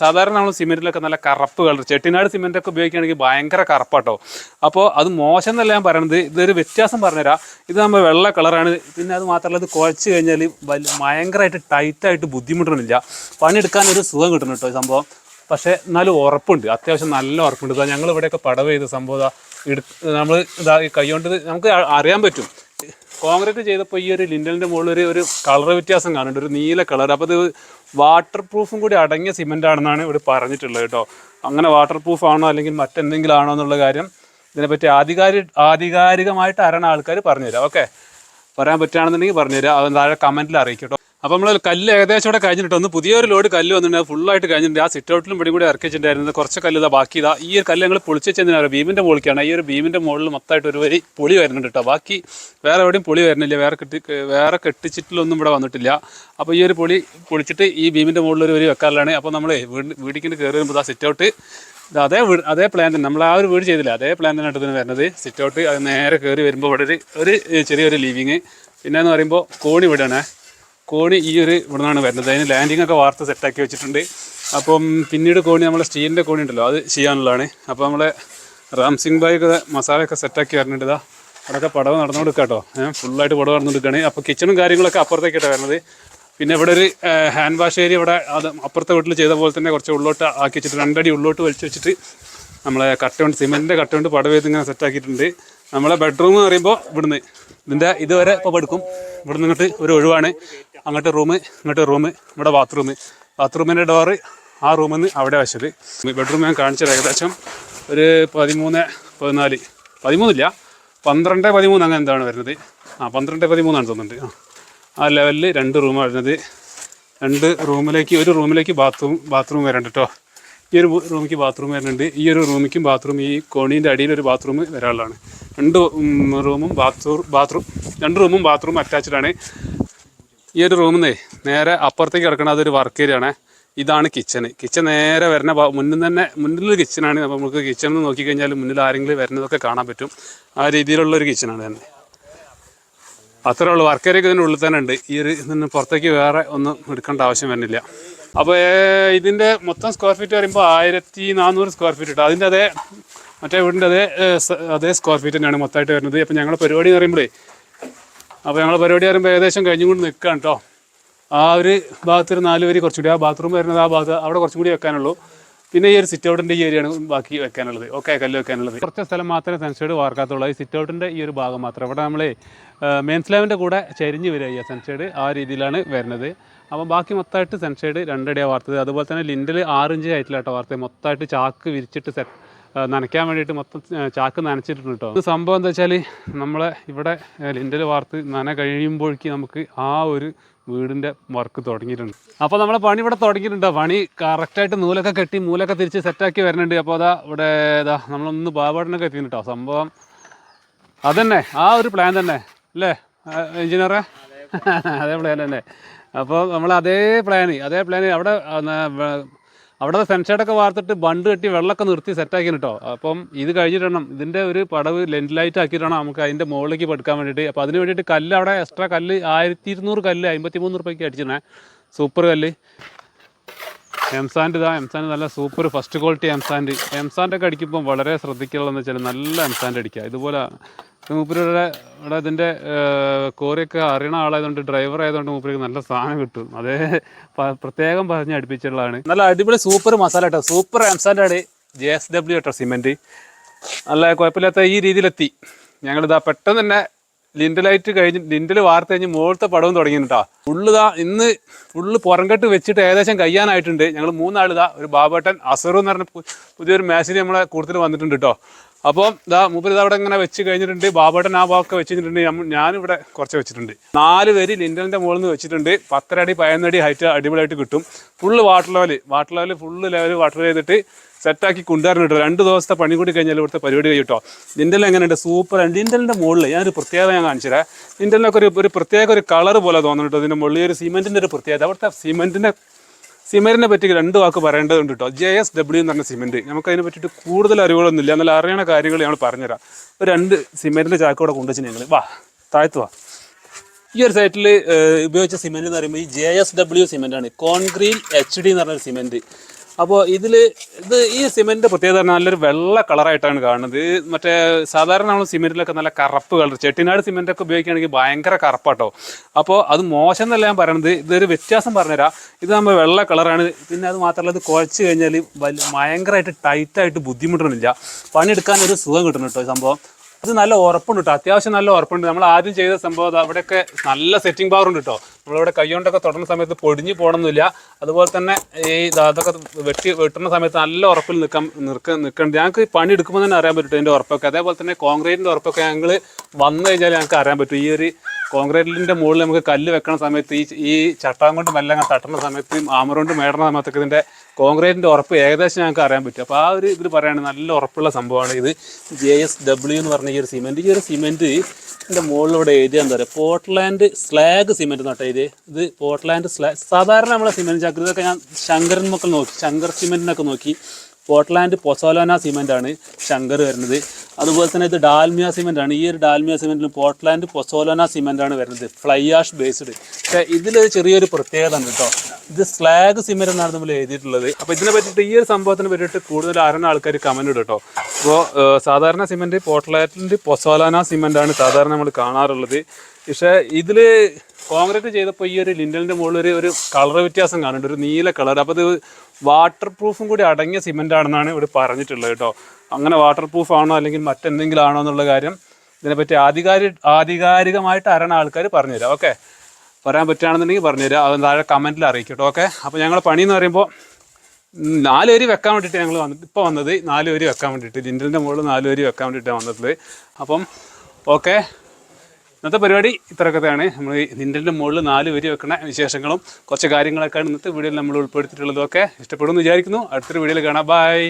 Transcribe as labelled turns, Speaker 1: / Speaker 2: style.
Speaker 1: സാധാരണ നമ്മൾ സിമെന്റിലൊക്കെ നല്ല കറുപ്പ് കളർ ചെട്ടിനാട് സിമെന്റ് ഒക്കെ ഉപയോഗിക്കുകയാണെങ്കിൽ ഭയങ്കര കറുപ്പാട്ടോ. അപ്പോൾ അത് മോശം എന്നല്ല ഞാൻ പറയണത്. ഇതൊരു വ്യത്യാസം പറഞ്ഞുതരാം. ഇത് നമ്മൾ വെള്ള കളറാണ് പിന്നെ അത് മാത്രമല്ല ഇത് കുഴച്ച് കഴിഞ്ഞാൽ ഭയങ്കരമായിട്ട് ടൈറ്റായിട്ട് ബുദ്ധിമുട്ടണില്ല. പണിയെടുക്കാൻ ഒരു സുഖം കിട്ടണം കേട്ടോ സംഭവം. പക്ഷേ എന്നാലും ഉറപ്പുണ്ട്. അത്യാവശ്യം നല്ല ഉറപ്പുണ്ട്. ഇതാ ഞങ്ങൾ ഇവിടെയൊക്കെ പടവ് ചെയ്ത സംഭവം ഇതാ നമ്മൾ ഇതാ കൈ കൊണ്ട് നമുക്ക് അറിയാൻ പറ്റും. കോൺക്രീറ്റ് ചെയ്തപ്പോൾ ഈ ഒരു ലിൻഡലിന്റെ മുകളിൽ ഒരു ഒരു കളർ വ്യത്യാസം കാണുന്നുണ്ട്. ഒരു നീല കളർ. അപ്പോൾ ഇത് വാട്ടർ പ്രൂഫും കൂടി അടങ്ങിയ സിമെന്റ് ആണെന്നാണ് ഇവിടെ പറഞ്ഞിട്ടുള്ളത് കേട്ടോ. അങ്ങനെ വാട്ടർ പ്രൂഫ് ആണോ അല്ലെങ്കിൽ മറ്റെന്തെങ്കിലും ആണോ എന്നുള്ള കാര്യം ഇതിനെപ്പറ്റി ആധികാരി ആധികാരികമായിട്ട് അറിയണ ആൾക്കാർ പറഞ്ഞുതരാം. ഓക്കെ? പറയാൻ പറ്റുകയാണെന്നുണ്ടെങ്കിൽ പറഞ്ഞുതരാം. അത് താഴെ കമന്റിൽ അറിയിക്കും അപ്പോൾ നമ്മൾ കല്ല് ഏകദേശം ഇവിടെ കഴിഞ്ഞിട്ട് ഒന്ന് പുതിയൊരു ലോഡ് കല്ല് വന്നിട്ടുണ്ട്. ഫുള്ളായിട്ട് കഴിഞ്ഞിട്ടുണ്ട്. ആ സിറ്റ് ഔട്ടിലും ഇവിടെ കൂടി ഇറക്കി വെച്ചിട്ടുണ്ടായിരുന്നത് കുറച്ച് കല്ല് ഇതാ ബാക്കി ഇതാ ഈ ഒരു കല്ല് ഞങ്ങൾ പൊളിച്ചെന്തിനാണ് ബീമിന്റെ മുകളിലേക്കാണ്. ഈ ഒരു ബീമിന്റെ മുകളിൽ മൊത്തമായിട്ട് ഒരു വരി പൊളി വരുന്നുണ്ട് കേട്ടോ. ബാക്കി വേറെ എവിടെയും പൊളി വരുന്നില്ല. വേറെ കെട്ടി വേറെ കെട്ടിച്ചിട്ടിലൊന്നും ഇവിടെ വന്നിട്ടില്ല. അപ്പോൾ ഈ ഒരു പൊളി പൊളിച്ചിട്ട് ഈ ബീമിന്റെ മുകളിൽ ഒരു വരി വെക്കാറിലാണ് അപ്പോൾ നമ്മൾ വീട് വീടിക്കിന് കയറി വരുമ്പോൾ ആ സിറ്റ് ഔട്ട് ഇത് അതേ വീട് അതേ പ്ലാൻ തന്നെ. നമ്മൾ ആ ഒരു വീട് ചെയ്തില്ല. അതേ പ്ലാൻ തന്നെ ഇതിന് വരുന്നത്. സിറ്റ് ഔട്ട് അത് നേരെ കയറി വരുമ്പോൾ ഇവിടെ ഒരു ഒരു ചെറിയൊരു ലിവിങ് പിന്നെ എന്ന് പറയുമ്പോൾ കോണി വീടാണ്. കോണി ഈ ഒരു ഇവിടെ നിന്നാണ് വരുന്നത്. അതിന് ലാൻഡിംഗ് ഒക്കെ വാർത്ത സെറ്റാക്കി വെച്ചിട്ടുണ്ട്. അപ്പം പിന്നീട് കോണി നമ്മളെ സ്റ്റീലിന്റെ കോണി ഉണ്ടല്ലോ അത് ചെയ്യാനുള്ളതാണ്. അപ്പോൾ നമ്മളെ റാംസിംഗ് ബായ് ഒക്കെ മസാലയൊക്കെ സെറ്റാക്കി വരുന്നുണ്ട് ഇതാ. അവിടെയൊക്കെ പടവ് നടന്നു കൊടുക്കാം കേട്ടോ ഫുള്ളായിട്ട് പടവ് നടന്നു കൊടുക്കുകയാണ് അപ്പോൾ കിച്ചണും കാര്യങ്ങളൊക്കെ അപ്പുറത്തേക്കാണ് വരുന്നത് പിന്നെ ഇവിടെ ഒരു ഹാൻഡ് വാഷ് ഏരിയ ഇവിടെ അത് അപ്പുറത്തെ വീട്ടിൽ ചെയ്ത പോലെ തന്നെ കുറച്ച് ഉള്ളോട്ട് ആക്കി വെച്ചിട്ട് രണ്ടടി ഉള്ളോട്ട് വലിച്ചു വെച്ചിട്ട് നമ്മളെ കട്ട കൊണ്ട് സിമെന്റിന്റെ കട്ട കൊണ്ട് പടവ് ചെയ്ത് ഇങ്ങനെ സെറ്റാക്കിയിട്ടുണ്ട് നമ്മളെ ബെഡ്റൂം എന്ന് പറയുമ്പോൾ ഇവിടുന്ന് ഇതിന്റെ ഇതുവരെ ഇപ്പോൾ എടുക്കും. ഇവിടെ ഇങ്ങോട്ട് ഒരു ഒഴിവാണ്. അങ്ങോട്ട് റൂം ഇങ്ങോട്ട് റൂം ഇവിടെ ബാത്റൂം ബാത്റൂമിന്റെ ഡോറ് ആ റൂമിൽ നിന്ന് അവിടെ വെച്ചത്. ബെഡ്റൂം ഞാൻ കാണിച്ചത്. ഏകദേശം ഒരു പതിമൂന്ന് പതിനാല്. പതിമൂന്നില്ല. പന്ത്രണ്ട് പതിമൂന്ന് അങ്ങനെ എന്താണ് വരുന്നത്. ആ പന്ത്രണ്ട് പതിമൂന്നാണ് തോന്നുന്നുണ്ട്. ആ ആ ലെവലിൽ രണ്ട് റൂമാണ് വരുന്നത്. രണ്ട് റൂമിലേക്ക് ഒരു റൂമിലേക്ക് ബാത്റൂം ബാത്റൂം വരണ്ട കേട്ടോ ഈ ഒരു റൂമിലേക്ക് ബാത്റൂം വരുന്നുണ്ട്. ഈ ഒരു റൂമിലേക്കും ബാത്റൂം ഈ കോണീന്റെ അടിയിൽ ഒരു ബാത്റൂം വരാനുള്ളതാണ്. രണ്ട് റൂമും ബാത്റൂം ബാത്റൂം രണ്ട് റൂമും ബാത്റൂം അറ്റാച്ച്ഡ് ആണ്. ഈ ഒരു റൂമിൽ നിന്ന് നേരെ അപ്പുറത്തേക്ക് കിടക്കണ അതൊരു വർക്ക് ഏരിയ ആണ്. ഇതാണ് കിച്ചൺ കിച്ചൺ നേരെ വരുന്ന മുന്നിൽ തന്നെ മുന്നിലൊരു കിച്ചണാണ് അപ്പോൾ നമുക്ക് കിച്ചൺ എന്ന് നോക്കിക്കഴിഞ്ഞാൽ മുന്നിൽ ആരെങ്കിലും വരുന്നതൊക്കെ കാണാൻ പറ്റും. ആ രീതിയിലുള്ള ഒരു കിച്ചണാണ് തന്നെ. അത്രേ ഉള്ളൂ. വർക്കേരിയൊക്കെ ഇതിന്റെ ഉള്ളിൽ തന്നെ ഉണ്ട്. ഈ ഒരു ഇതിന് പുറത്തേക്ക് വേറെ ഒന്നും എടുക്കേണ്ട ആവശ്യം വരുന്നില്ല. അപ്പോൾ ഇതിന്റെ മൊത്തം സ്ക്വയർ ഫീറ്റ് പറയുമ്പോൾ ആയിരത്തി നാനൂറ് സ്ക്വയർ ഫീറ്റ് കിട്ടും അതിന്റെ അതേ മറ്റേ വീടിന്റെ അതേ അതേ സ്ക്വയർ ഫീറ്റ് തന്നെയാണ് മൊത്തമായിട്ട് വരുന്നത്. അപ്പോൾ ഞങ്ങളുടെ പരിപാടി എന്ന് പറയുമ്പോഴേ അപ്പോൾ ഞങ്ങളുടെ പരിപാടി പറയുമ്പോൾ ഏകദേശം കഴിഞ്ഞും കൊണ്ട് നിൽക്കാം കേട്ടോ ആ ഒരു ഭാഗത്ത് ഒരു നാല് വരി കുറച്ചുകൂടി ആ ബാത്റൂം വരുന്നത് ആ ഭാഗത്ത് അവിടെ കുറച്ചും കൂടി വെക്കാനുള്ളൂ. പിന്നെ ഈ ഒരു സിറ്റ് ഔട്ടിന്റെ ഈ ഏരിയയാണ് ബാക്കി വെക്കാനുള്ളത്. ഓക്കെ കല്ല് വെക്കാനുള്ളത്. കുറച്ച് സ്ഥലം മാത്രമേ സൺഷെയ്ഡ് വാർക്കാത്തുള്ളൂ. ഈ സിറ്റ് ഔട്ടിന്റെ ഈ ഒരു ഭാഗം മാത്രം. ഇവിടെ നമ്മൾ മെയിൻ സ്ലാബിന്റെ കൂടെ ചരിഞ്ഞ് വരിക ഈ സൺഷെയ്ഡ് ആ രീതിയിലാണ് വരുന്നത്. അപ്പം ബാക്കി മൊത്തമായിട്ട് സൺഷെയ്ഡ് രണ്ടടിയാണ് വാർത്തത്. അതുപോലെ തന്നെ ലിൻഡിൽ ആറ് ഇഞ്ച് ഹൈറ്റിലാട്ടോ വാർത്തത്. മൊത്തമായിട്ട് ചാക്ക് വിരിച്ചിട്ട് സെറ്റ് നനയ്ക്കാൻ വേണ്ടിയിട്ട് മൊത്തം ചാക്ക് നനച്ചിട്ടുണ്ട് കേട്ടോ സംഭവം എന്താ വെച്ചാൽ നമ്മളെ ഇവിടെ ലിൻഡൽ വാർത്ത് നന കഴിയുമ്പോഴേക്ക് നമുക്ക് ആ ഒരു വീടിന്റെ വർക്ക് തുടങ്ങിയിട്ടുണ്ട്. അപ്പോൾ നമ്മളെ പണി ഇവിടെ തുടങ്ങിയിട്ടുണ്ട് പണി കറക്റ്റായിട്ട് നൂലൊക്കെ കെട്ടി മൂലൊക്കെ തിരിച്ച് സെറ്റാക്കി വരുന്നുണ്ട്. അപ്പോൾ അതാ ഇവിടെ ഇതാ നമ്മളൊന്ന് ബാബാടനൊക്കെ എത്തിയിട്ടുണ്ട് കേട്ടോ സംഭവം അതന്നെ ആ ഒരു പ്ലാൻ തന്നെ. അല്ലേ? എഞ്ചിനീയറെ? അതേ പ്ലാൻ തന്നെ. അപ്പോൾ നമ്മൾ അതേ പ്ലാന് അതേ പ്ലാന് അവിടെ അവിടുത്തെ സെൻഷേഡൊക്കെ വാർത്തിട്ട് ബണ്ട് കെട്ടി വെള്ളമൊക്കെ നിർത്തി സെറ്റാക്കി കേട്ടോ അപ്പം ഇത് കഴിഞ്ഞിട്ടണം ഇതിന്റെ ഒരു പടവ് ലെൻഡ് ലൈറ്റ് ആക്കിയിട്ടാണ് നമുക്ക് അതിന്റെ മുകളിലേക്ക് പെടുക്കാൻ വേണ്ടിയിട്ട്. അപ്പോൾ അതിന് വേണ്ടിയിട്ട് കല്ല് അവിടെ എക്സ്ട്രാ കല്ല് ആയിരത്തി ഇരുന്നൂറ് കല്ല് അമ്പത്തി മൂന്ന് റുപ്യക്ക് അടിച്ചിരുന്നേ. സൂപ്പർ കല്ല്. എംസാൻഡ് ഇതാ. എംസാൻഡ് നല്ല super first quality M sand എംസാൻഡൊക്കെ അടിക്കുമ്പോൾ വളരെ ശ്രദ്ധിക്കാനുള്ളതെന്ന് വെച്ചാൽ നല്ല എംസാൻഡ് അടിക്കുക. ഇതുപോലെ മൂപ്പരുടെ ഇവിടെ ഇതിന്റെ കോറിയൊക്കെ അറിയണ ആളായതുകൊണ്ട് ഡ്രൈവർ ആയതുകൊണ്ട് മൂപ്പർക്ക് നല്ല സാധനം കിട്ടും. അതേ പ്രത്യേകം പറഞ്ഞ് അടുപ്പിച്ചുള്ളതാണ്. നല്ല അടിപൊളി സൂപ്പർ മസാല കേട്ടോ സൂപ്പർ ആംസാന്റെ ആണ് ജെ എസ് ഡബ്ല്യു കേട്ടോ സിമെന്റ് നല്ല കുഴപ്പമില്ലാത്ത ഈ രീതിയിലെത്തി. ഞങ്ങളിതാ പെട്ടെന്ന് തന്നെ ലിൻഡലായിട്ട് കഴിഞ്ഞ് ലിൻഡൽ വാർത്ത കഴിഞ്ഞ് മുകളിലത്തെ പടവും തുടങ്ങിയിട്ടാ. ഫുള്ളിതാ ഇന്ന് ഫുള്ള് പുറംകെട്ട് വെച്ചിട്ട് ഏകദേശം കഴിയാനായിട്ടുണ്ട്. ഞങ്ങൾ മൂന്നാളിതാ ഒരു ബാബേട്ടൻ അസറു എന്ന് പറഞ്ഞ പുതിയൊരു മാസിന് നമ്മളെ കൂടുതൽ വന്നിട്ടുണ്ട് കേട്ടോ അപ്പോൾ ഇതാ മൂപ്പര് ഇതവിടെ ഇങ്ങനെ വെച്ച് കഴിഞ്ഞിട്ടുണ്ട്. ബാബേട്ടൻ ആ ഭാഗമൊക്കെ വെച്ചിട്ടുണ്ട്. ഞാനിവിടെ കുറച്ച് വെച്ചിട്ടുണ്ട്. നാല് പേര് ലിൻഡലിന്റെ മുകളിൽ നിന്ന് വെച്ചിട്ടുണ്ട്. പത്തരടി പതിനൊന്നടി ഹൈറ്റ് അടിപൊളിയായിട്ട് കിട്ടും. Full water level water level full level water ചെയ്തിട്ട് സെറ്റാക്കി കൊണ്ടുവരണം കേട്ടോ. രണ്ട് ദിവസത്തെ പണി കൂടി കഴിഞ്ഞാൽ ഇവിടുത്തെ പരിപാടി കഴിട്ടോ ലിൻഡൽ എങ്ങനെയുണ്ട്? സൂപ്പർ ലിൻഡലിന്റെ മുകളിൽ ഞാനൊരു പ്രത്യേകത ഞാൻ കാണിച്ചു തരാം ലിൻഡലിനൊക്കെ ഒരു ഒരു പ്രത്യേക ഒരു കളർ പോലെ തോന്നുന്നുണ്ടോ ഇതിന്റെ മുകളിൽ ഒരു സിമെന്റിന്റെ ഒരു പ്രത്യേകത. അവിടുത്തെ സിമെന്റിന്റെ സിമെന്റിനെ പറ്റി രണ്ട് വാക്ക് പറയേണ്ടതുണ്ട് കേട്ടോ ജെ എസ് ഡബ്ല്യു എന്ന് പറഞ്ഞ സിമെന്റ്. നമുക്ക് അതിനെ പറ്റിയിട്ട് കൂടുതൽ അറിവുകളൊന്നുമില്ല. എന്നാൽ അറിയണ കാര്യങ്ങൾ ഞങ്ങൾ പറഞ്ഞുതരാം. ഒരു രണ്ട് സിമെന്റിന്റെ ചാക്കോടെ കൊണ്ടുവച്ച് ഞങ്ങൾ വാ താഴ്ത്തു വാ. ഈ ഒരു സൈറ്റിൽ ഉപയോഗിച്ച സിമെന്റ് എന്ന് പറയുമ്പോൾ ഈ ജെ എസ് ഡബ്ല്യു സിമെന്റ് ആണ് കോൺക്രീറ്റ് എച്ച് ഡി എന്ന് പറഞ്ഞൊരു സിമെന്റ്. അപ്പോൾ ഇതിൽ ഇത് ഈ സിമെന്റ് പ്രത്യേകത നല്ലൊരു വെള്ള കളറായിട്ടാണ് കാണുന്നത്. മറ്റേ സാധാരണ നമ്മൾ സിമെന്റിലൊക്കെ നല്ല കറുപ്പ് കളർ ചെട്ടിനാട് സിമെന്റൊക്കെ ഉപയോഗിക്കുകയാണെങ്കിൽ ഭയങ്കര കറുപ്പാട്ടോ. അപ്പോൾ അത് മോശം എന്നല്ല ഞാൻ പറയണത് ഇതൊരു വ്യത്യാസം പറഞ്ഞുതരാം. ഇത് നമ്മൾ വെള്ള കളറാണ് പിന്നെ അത് മാത്രമല്ല ഇത് കുഴച്ച് കഴിഞ്ഞാൽ ഭയങ്കരമായിട്ട് ടൈറ്റായിട്ട് ബുദ്ധിമുട്ടണില്ല. പണിയെടുക്കാൻ ഒരു സുഖം കിട്ടുന്നു കേട്ടോ ഈ സംഭവം. ഇത് നല്ല ഉറപ്പുണ്ട് കേട്ടോ അത്യാവശ്യം നല്ല ഉറപ്പുണ്ട്. നമ്മൾ ആദ്യം ചെയ്ത സംഭവം അത് അവിടെയൊക്കെ നല്ല സെറ്റിംഗ് പവർ ഉണ്ട് കേട്ടോ നമ്മളിവിടെ കൈകൊണ്ടൊക്കെ തൊടുന്ന സമയത്ത് പൊടിഞ്ഞു പോകണമെന്നില്ല അതുപോലെ തന്നെ ഈ അതൊക്കെ വെട്ടി വെട്ടുന്ന സമയത്ത് നല്ല ഉറപ്പിൽ നിൽക്കാൻ നിൽക്ക നിൽക്കേണ്ടത് ഞങ്ങൾക്ക് പണി എടുക്കുമ്പോൾ തന്നെ അറിയാൻ പറ്റും ഇതിന്റെ ഉറപ്പൊക്കെ. അതേപോലെ തന്നെ കോൺക്രീറ്റിന്റെ ഉറപ്പൊക്കെ ഞങ്ങൾ വന്നു കഴിഞ്ഞാൽ ഞങ്ങൾക്ക് അറിയാൻ പറ്റും. ഈ ഒരു കോൺക്രീറ്റിന്റെ മുകളിൽ നമുക്ക് കല്ല് വെക്കണ സമയത്ത് ഈ ഈ ചട്ടാൻ കൊണ്ട് മെല്ലെ അങ്ങ് തട്ടുന്ന സമയത്ത് ആമർ കൊണ്ട് മേടുന്ന സമയത്തൊക്കെ ഇതിന്റെ കോൺക്രീറ്റിന്റെ ഉറപ്പ് ഏകദേശം ഞങ്ങൾക്ക് അറിയാൻ പറ്റും. അപ്പോൾ ആ ഒരു ഇതിൽ പറയുകയാണെങ്കിൽ നല്ല ഉറപ്പുള്ള സംഭവമാണ് ഇത്. ജെ എസ് ഡബ്ല്യു എന്ന് പറഞ്ഞ ഈ ഒരു സിമെന്റ് ഈ ഒരു സിമെന്റ് ഇതിന്റെ മുകളിലൂടെ എഴുതിയ എന്താ പറയുക? പോർട്ട്ലാൻഡ് സ്ലാഗ് സിമെന്റ് നട്ടോ ഇത്. ഇത് പോർട്ട്ലാൻഡ് സ്ലാഗ് സാധാരണ നമ്മളെ സിമെന്റ് ചാക്ക് ഇതൊക്കെ ഞാൻ ശങ്കരൻ മക്കൾ നോക്കി. ശങ്കർ സിമെന്റിനൊക്കെ നോക്കി. പോർട്ട്ലാൻഡ് പൊസോലോന ആണ് ശങ്കർ വരുന്നത്. അതുപോലെ തന്നെ ഇത് ഡാൽമിയ ആണ്. ഈ ഒരു ഡാൽമിയ സിമെന്റിൽ പോർട്ട്ലാൻഡ് പൊസോലോന ആണ് വരുന്നത്. ഫ്ലൈ ആഷ് ബേസ്ഡ് പക്ഷേ ഇതിലൊരു ചെറിയൊരു പ്രത്യേകത ഉണ്ട് കേട്ടോ. ഇത് സ്ലാഗ് സിമെന്റ് എന്നാണ് നമ്മൾ എഴുതിയിട്ടുള്ളത്. അപ്പോൾ ഇതിനെ പറ്റിയിട്ട് ഈ ഒരു സംഭവത്തിനെ പറ്റിയിട്ട് കൂടുതൽ അറിയുന്ന ആൾക്കാർ കമന്റ് ഇടും കേട്ടോ. അപ്പോൾ സാധാരണ സിമെന്റ് പോർട്ട്ലാറ്റിന്റെ പൊസോലാന സിമെന്റാണ് സാധാരണ നമ്മൾ കാണാറുള്ളത്. പക്ഷേ ഇതിൽ കോൺക്രീറ്റ് ചെയ്തപ്പോൾ ഈ ഒരു ലിൻഡലിന്റെ മുകളിൽ ഒരു ഒരു കളർ വ്യത്യാസം കാണുന്നുണ്ട്. ഒരു നീല കളർ. അപ്പോൾ ഇത് വാട്ടർ പ്രൂഫും കൂടി അടങ്ങിയ സിമെന്റ് ആണെന്നാണ് ഇവിടെ പറഞ്ഞിട്ടുള്ളത് കേട്ടോ. അങ്ങനെ വാട്ടർ പ്രൂഫ് ആണോ അല്ലെങ്കിൽ മറ്റെന്തെങ്കിലും ആണോ എന്നുള്ള കാര്യം ഇതിനെപ്പറ്റി ആധികാരിക ആധികാരികമായിട്ട് അറിയണ ആൾക്കാർ പറഞ്ഞുതരാം. ഓക്കെ? പറയാൻ പറ്റുകയാണെന്നുണ്ടെങ്കിൽ പറഞ്ഞുതരാം. അത് താഴെ കമന്റിൽ അറിയിക്കട്ടോ. ഓക്കെ? അപ്പോൾ ഞങ്ങളുടെ പണി എന്ന് പറയുമ്പോൾ ഉം, നാല് വരി വെക്കാൻ വേണ്ടിയിട്ട് ഞങ്ങൾ വന്നിട്ട് ഇപ്പോൾ വന്നത് നാല് വരി വെക്കാൻ വേണ്ടിയിട്ട് ജിൻഡലിന്റെ മുകളിൽ നാല് വരി വെക്കാൻ വേണ്ടിയിട്ടാണ് വന്നത്. അപ്പം ഓക്കെ. ഇന്നത്തെ പരിപാടി ഇത്രയൊക്കെയാണ്. നമ്മൾ നിന്റെ മുകളിൽ നാല് വരി വെക്കുന്ന വിശേഷങ്ങളും കുറച്ച് കാര്യങ്ങളൊക്കെയാണ് ഇന്നത്തെ വീഡിയോയിൽ നമ്മൾ ഉൾപ്പെടുത്തിയിട്ടുള്ളതൊക്കെ ഇഷ്ടപ്പെടുമെന്ന് വിചാരിക്കുന്നു. അടുത്തൊരു വീഡിയോയിൽ കാണാം. ബൈ